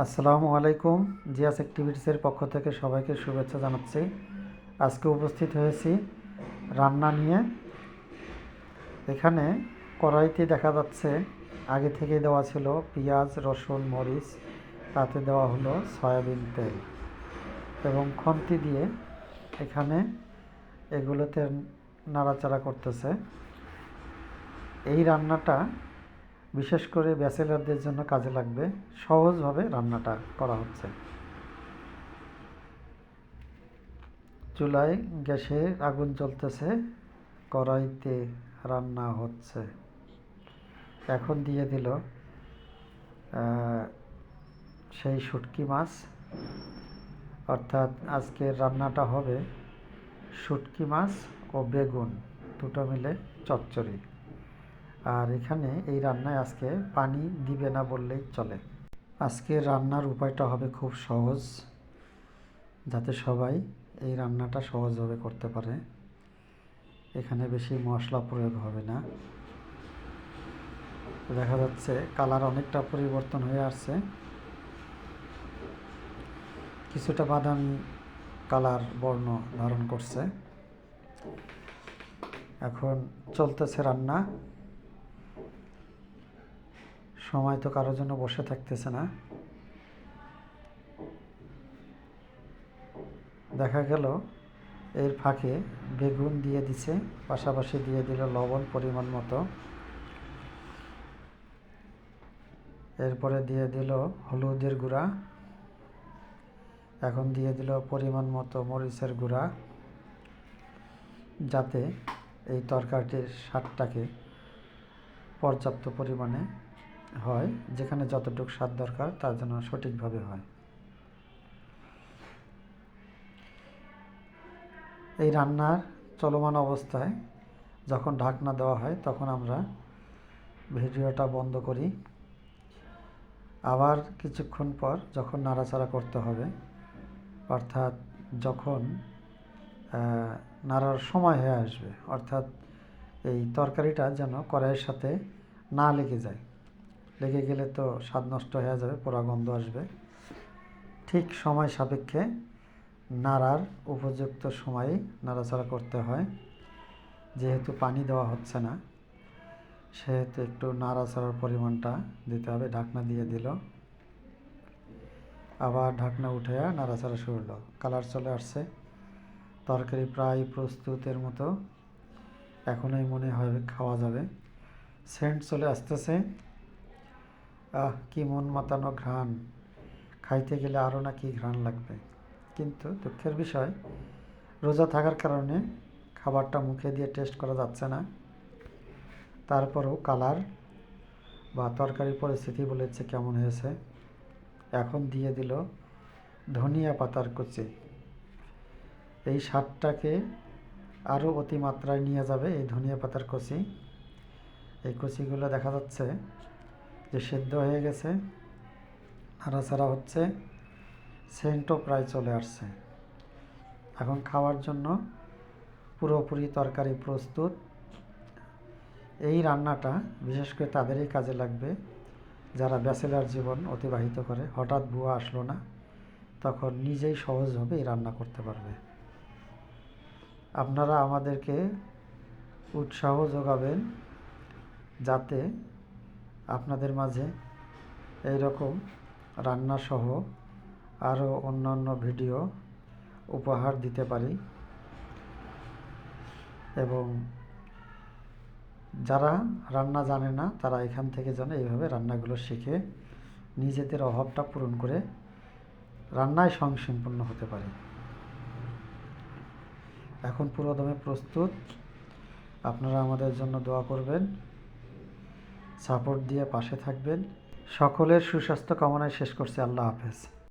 আসসালামু আলাইকুম। জিয়াস অ্যাক্টিভিটিসের পক্ষ থেকে সবাইকে শুভেচ্ছা জানাচ্ছি। আজকে উপস্থিত হয়েছি রান্না নিয়ে। এখানে কড়াইতে দেখা যাচ্ছে, আগে থেকে দেওয়া ছিল পেঁয়াজ, রসুন, মরিচ, তাতে দেওয়া হলো সয়াবিন তেল এবং খন্তি দিয়ে এখানে এগুলোতে নাড়াচাড়া করতেছে। এই রান্নাটা বিশেষ করে ব্যাচেলারদের জন্য কাজে লাগবে সহজভাবে রান্নাটা করা হচ্ছে। চুলায় গ্যাসে আগুন জ্বলতেছে, কড়াইতে রান্না হচ্ছে। এখন দিয়ে দিল সেই শুটকি মাছ। অর্থাৎ আজকের রান্নাটা হবে শুটকি মাছ ও বেগুন, দুটো মিলে চচ্চড়ি। আর এখানে এই রান্নায় আজকে পানি দিবে না বললেই চলে। আজকে রান্নার উপায়টা হবে খুব সহজ, যাতে সবাই এই রান্নাটা সহজভাবে করতে পারে। এখানে বেশি মশলা প্রয়োগ হবে না। দেখা যাচ্ছে কালার অনেকটা পরিবর্তন হয়ে আসছে। কিছুটা বাদামি কালার বর্ণ ধারণ করছে। এখন চলতেছে রান্না। সময় তো কারোর জন্য বসে থাকতেছে না। দেখা গেল, এর ফাঁকে বেগুন দিয়ে দিছে, পাশাপাশি দিয়ে দিল লবণ পরিমাণ মতো। এরপরে দিয়ে দিল হলুদের গুঁড়া। এখন দিয়ে দিল পরিমাণ মতো মরিচের গুঁড়া, যাতে এই তরকারিটির স্বাদটাকে পর্যাপ্ত পরিমাণে হয়, যেখানে যতটুকু স্বাদ দরকার তার জন্য সঠিকভাবে হয়। এই রান্নার চলমান অবস্থায় যখন ঢাকনা দেওয়া হয়, তখন আমরা ভিডিওটা বন্ধ করি। আবার কিছুক্ষণ পর যখন নাড়াচাড়া করতে হবে, অর্থাৎ যখন নাড়ার সময় হয়ে আসবে, অর্থাৎ এই তরকারিটা যেন কড়াইয়ের সাথে না লেগে যায়। লেগে গেলে তো স্বাদ নষ্ট হয়ে যাবে, পোড়া গন্ধ আসবে। ঠিক সময় সাপেক্ষে নাড়ার উপযুক্ত সময়ে নাড়াচাড়া করতে হয়। যেহেতু পানি দেওয়া হচ্ছে না, সেহেতু একটু নাড়াচাড়ার পরিমাণটা দিতে হবে, ঢাকনা দিয়ে দিল। আবার ঢাকনা উঠে নাড়াচাড়া শুরু হলো। কালার চলে আসছে। তরকারি প্রায় প্রস্তুতের মতো। এখনই মনে হয় খাওয়া যাবে। সেন্ট চলে আসতেছে। আহ, কি মন মাতানো ঘ্রাণ। খাইতে গেলে আরও না কি ঘ্রাণ লাগবে। কিন্তু দুঃখের বিষয়, রোজা থাকার কারণে খাবারটা মুখে দিয়ে টেস্ট করা যাচ্ছে না। তারপরেও কালার বা তরকারি পরিস্থিতি বলেছে কেমন হয়েছে। এখন দিয়ে দিল ধনিয়া পাতার কুচি। এই স্বাদটাকে আরও অতিমাত্রায় নিয়ে যাবে এই ধনিয়া পাতার কচি। এই কচিগুলো দেখা যাচ্ছে যে সেদ্ধ হয়ে গেছে, নাড়াচাড়া হচ্ছে, সেন্টও প্রায় চলে আসছে। এখন খাওয়ার জন্য পুরোপুরি তরকারি প্রস্তুত। এই রান্নাটা বিশেষ করে তাদেরই কাজে লাগবে। যারা ব্যাচেলার জীবন অতিবাহিত করে, হঠাৎ বুয়া আসলো না, তখন নিজেই সহজভাবে এই রান্না করতে পারবে। আপনারা আমাদেরকে উৎসাহ যোগাবেন যাতে আপনাদের মাঝে এই রকম রান্নাসহ আরও অন্যান্য ভিডিও উপহার দিতে পারি। এবং যারা রান্না জানে না, তারা এখান থেকে যেন এইভাবে রান্নাগুলো শিখে নিজেদের অভাবটা পূরণ করে রান্নায় স্বয়ংসম্পূর্ণ হতে পারে। এখন পুরোদমে প্রস্তুত। আপনারা আমাদের জন্য দোয়া করবেন। সাপোর্ট দিয়ে পাশে থাকবেন। সকলের সুস্বাস্থ্য কামনায় শেষ করছে। আল্লাহ হাফেজ।